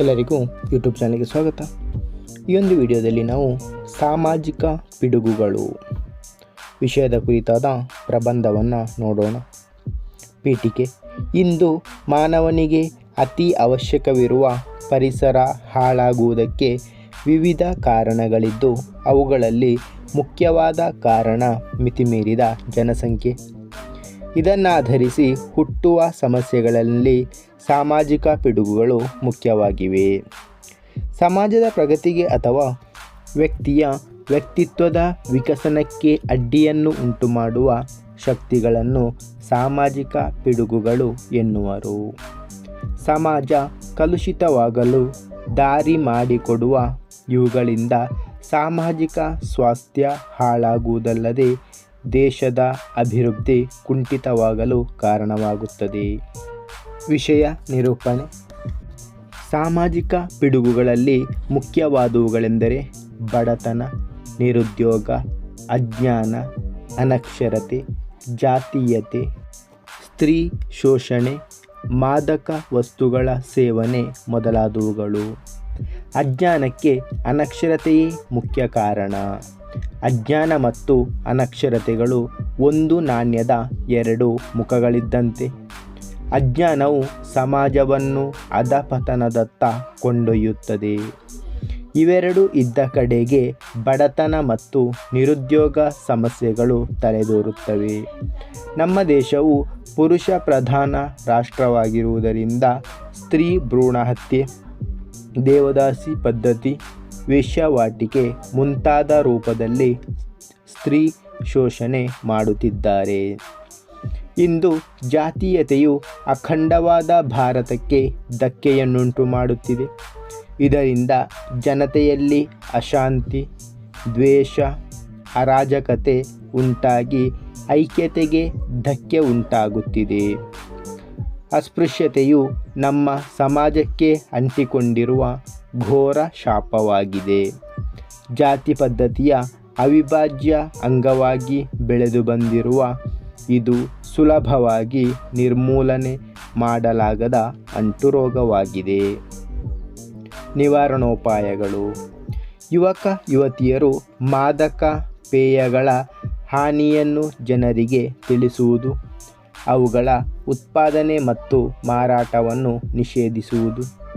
ಎಲ್ಲರಿಗೂ ಯೂಟ್ಯೂಬ್ ಚಾನಲ್ಗೆ ಸ್ವಾಗತ. ಈ ಒಂದು ವಿಡಿಯೋದಲ್ಲಿ ನಾವು ಸಾಮಾಜಿಕ ಪಿಡುಗುಗಳು ವಿಷಯದ ಕುರಿತಾದ ಪ್ರಬಂಧವನ್ನು ನೋಡೋಣ. ಪೀಠಿಕೆ, ಇಂದು ಮಾನವನಿಗೆ ಅತಿ ಅವಶ್ಯಕವಿರುವ ಪರಿಸರ ಹಾಳಾಗುವುದಕ್ಕೆ ವಿವಿಧ ಕಾರಣಗಳಿದ್ದು, ಅವುಗಳಲ್ಲಿ ಮುಖ್ಯವಾದ ಕಾರಣ ಮಿತಿಮೀರಿದ ಜನಸಂಖ್ಯೆ. ಇದನ್ನಾಧರಿಸಿ ಹುಟ್ಟುವ ಸಮಸ್ಯೆಗಳಲ್ಲಿ ಸಾಮಾಜಿಕ ಪಿಡುಗುಗಳು ಮುಖ್ಯವಾಗಿವೆ. ಸಮಾಜದ ಪ್ರಗತಿಗೆ ಅಥವಾ ವ್ಯಕ್ತಿಯ ವ್ಯಕ್ತಿತ್ವದ ವಿಕಸನಕ್ಕೆ ಅಡ್ಡಿಯನ್ನು ಉಂಟುಮಾಡುವ ಶಕ್ತಿಗಳನ್ನು ಸಾಮಾಜಿಕ ಪಿಡುಗುಗಳು ಎನ್ನುವರು. ಸಮಾಜ ಕಲುಷಿತವಾಗಲು ದಾರಿ ಮಾಡಿಕೊಡುವ ಇವುಗಳಿಂದ ಸಾಮಾಜಿಕ ಸ್ವಾಸ್ಥ್ಯ ಹಾಳಾಗುವುದಲ್ಲದೆ ದೇಶದ ಅಭಿವೃದ್ಧಿ ಕುಂಠಿತವಾಗಲು ಕಾರಣವಾಗುತ್ತದೆ. ವಿಷಯ ನಿರೂಪಣೆ. ಸಾಮಾಜಿಕ ಪಿಡುಗುಗಳಲ್ಲಿ ಮುಖ್ಯವಾದವುಗಳೆಂದರೆ ಬಡತನ, ನಿರುದ್ಯೋಗ, ಅಜ್ಞಾನ, ಅನಕ್ಷರತೆ, ಜಾತೀಯತೆ, ಸ್ತ್ರೀ ಶೋಷಣೆ, ಮಾದಕ ವಸ್ತುಗಳ ಸೇವನೆ ಮೊದಲಾದವುಗಳು. ಅಜ್ಞಾನಕ್ಕೆ ಅನಕ್ಷರತೆಯೇ ಮುಖ್ಯ ಕಾರಣ. ಅಜ್ಞಾನ ಮತ್ತು ಅನಕ್ಷರತೆಗಳು ಒಂದು ನಾಣ್ಯದ ಎರಡು ಮುಖಗಳಿದ್ದಂತೆ. ಅಜ್ಞಾನವು ಸಮಾಜವನ್ನು ಅಧಪತನದತ್ತ ಕೊಂಡೊಯ್ಯುತ್ತದೆ. ಇವೆರಡು ಇದ್ದ ಕಡೆಗೆ ಬಡತನ ಮತ್ತು ನಿರುದ್ಯೋಗ ಸಮಸ್ಯೆಗಳು ತಲೆದೋರುತ್ತವೆ. ನಮ್ಮ ದೇಶವು ಪುರುಷ ಪ್ರಧಾನ ರಾಷ್ಟ್ರವಾಗಿರುವುದರಿಂದ ಸ್ತ್ರೀ ಭ್ರೂಣ ಹತ್ಯೆ, ದೇವದಾಸಿ ಪದ್ಧತಿ ವೇಶ್ಯಾವಾಟಿಕೆ ಮುಂತಾದ ರೂಪದಲ್ಲಿ ಸ್ತ್ರೀ ಶೋಷಣೆ ಮಾಡುತ್ತಿದ್ದಾರೆ. ಇಂದು ಜಾತೀಯತೆಯು ಅಖಂಡವಾದ ಭಾರತಕ್ಕೆ ಧಕ್ಕೆಯನ್ನುಂಟು ಮಾಡುತ್ತಿದೆ. ಇದರಿಂದ ಜನತೆಯಲ್ಲಿ ಅಶಾಂತಿ, ದ್ವೇಷ, ಅರಾಜಕತೆ ಉಂಟಾಗಿ ಐಕ್ಯತೆಗೆ ಧಕ್ಕೆ ಉಂಟಾಗುತ್ತಿದೆ. ಅಸ್ಪೃಶ್ಯತೆಯು ನಮ್ಮ ಸಮಾಜಕ್ಕೆ ಅಂಟಿಕೊಂಡಿರುವ ಘೋರ ಶಾಪವಾಗಿದೆ. ಜಾತಿ ಪದ್ಧತಿಯ ಅವಿಭಾಜ್ಯ ಅಂಗವಾಗಿ ಬೆಳೆದು ಬಂದಿರುವ ಇದು ಸುಲಭವಾಗಿ ನಿರ್ಮೂಲನೆ ಮಾಡಲಾಗದ ಅಂಟುರೋಗವಾಗಿದೆ. ನಿವಾರಣೋಪಾಯಗಳು. ಯುವಕ, ಯುವತಿಯರು ಮಾದಕ ಪೇಯಗಳ ಹಾನಿಯನ್ನು ಜನರಿಗೆ ತಿಳಿಸುವುದು, ಅವುಗಳ ಉತ್ಪಾದನೆ ಮತ್ತು ಮಾರಾಟವನ್ನು ನಿಷೇಧಿಸುವುದು.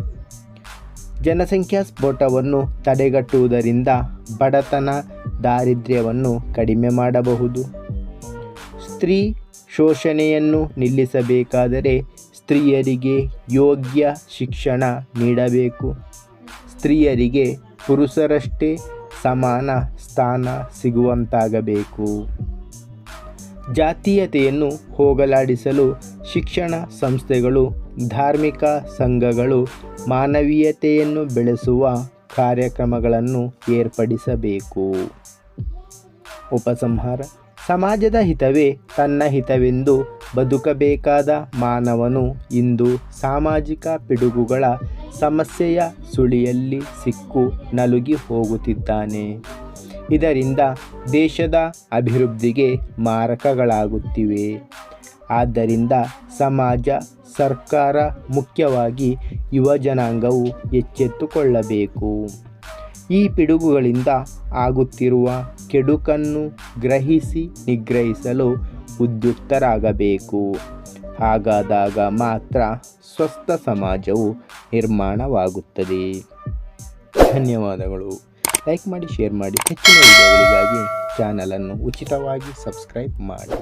ಜನಸಂಖ್ಯಾ ಸ್ಫೋಟವನ್ನು ತಡೆಗಟ್ಟುವುದರಿಂದ ಬಡತನ ದಾರಿದ್ರ್ಯವನ್ನು ಕಡಿಮೆ ಮಾಡಬಹುದು. ಸ್ತ್ರೀ ಶೋಷಣೆಯನ್ನು ನಿಲ್ಲಿಸಬೇಕಾದರೆ ಸ್ತ್ರೀಯರಿಗೆ ಯೋಗ್ಯ ಶಿಕ್ಷಣ ನೀಡಬೇಕು. ಸ್ತ್ರೀಯರಿಗೆ ಪುರುಷರಷ್ಟೇ ಸಮಾನ ಸ್ಥಾನ ಸಿಗುವಂತಾಗಬೇಕು. ಜಾತೀಯತೆಯನ್ನು ಹೋಗಲಾಡಿಸಲು ಶಿಕ್ಷಣ ಸಂಸ್ಥೆಗಳು ಧಾರ್ಮಿಕ ಸಂಘಗಳು ಮಾನವೀಯತೆಯನ್ನು ಬೆಳೆಸುವ ಕಾರ್ಯಕ್ರಮಗಳನ್ನು ಏರ್ಪಡಿಸಬೇಕು. ಉಪಸಂಹಾರ. ಸಮಾಜದ ಹಿತವೇ ತನ್ನ ಹಿತವೆಂದು ಬದುಕಬೇಕಾದ ಮಾನವನು ಇಂದು ಸಾಮಾಜಿಕ ಪಿಡುಗುಗಳ ಸಮಸ್ಯೆಯ ಸುಳಿಯಲ್ಲಿ ಸಿಕ್ಕು ನಲುಗಿ ಹೋಗುತ್ತಿದ್ದಾನೆ. ಇದರಿಂದ ದೇಶದ ಅಭಿವೃದ್ಧಿಗೆ ಮಾರಕಗಳಾಗುತ್ತಿವೆ. ಆದ್ದರಿಂದ ಸಮಾಜ ಸರ್ಕಾರ ಮುಖ್ಯವಾಗಿ ಯುವ ಜನಾಂಗವು ಎಚ್ಚೆತ್ತುಕೊಳ್ಳಬೇಕು. ಈ ಪಿಡುಗುಗಳಿಂದ ಆಗುತ್ತಿರುವ ಕೆಡುಕನ್ನು ಗ್ರಹಿಸಿ ನಿಗ್ರಹಿಸಲು ಉದ್ಯುಕ್ತರಾಗಬೇಕು. ಹಾಗಾದಾಗ ಮಾತ್ರ ಸ್ವಸ್ಥ ಸಮಾಜವು ನಿರ್ಮಾಣವಾಗುತ್ತದೆ. ಧನ್ಯವಾದಗಳು. ಲೈಕ್ ಮಾಡಿ, ಶೇರ್ ಮಾಡಿ. ಹೆಚ್ಚಿನ ವಿಡಿಯೋಗಳಿಗಾಗಿ ಚಾನಲನ್ನು ಉಚಿತವಾಗಿ ಸಬ್ಸ್ಕ್ರೈಬ್ ಮಾಡಿ.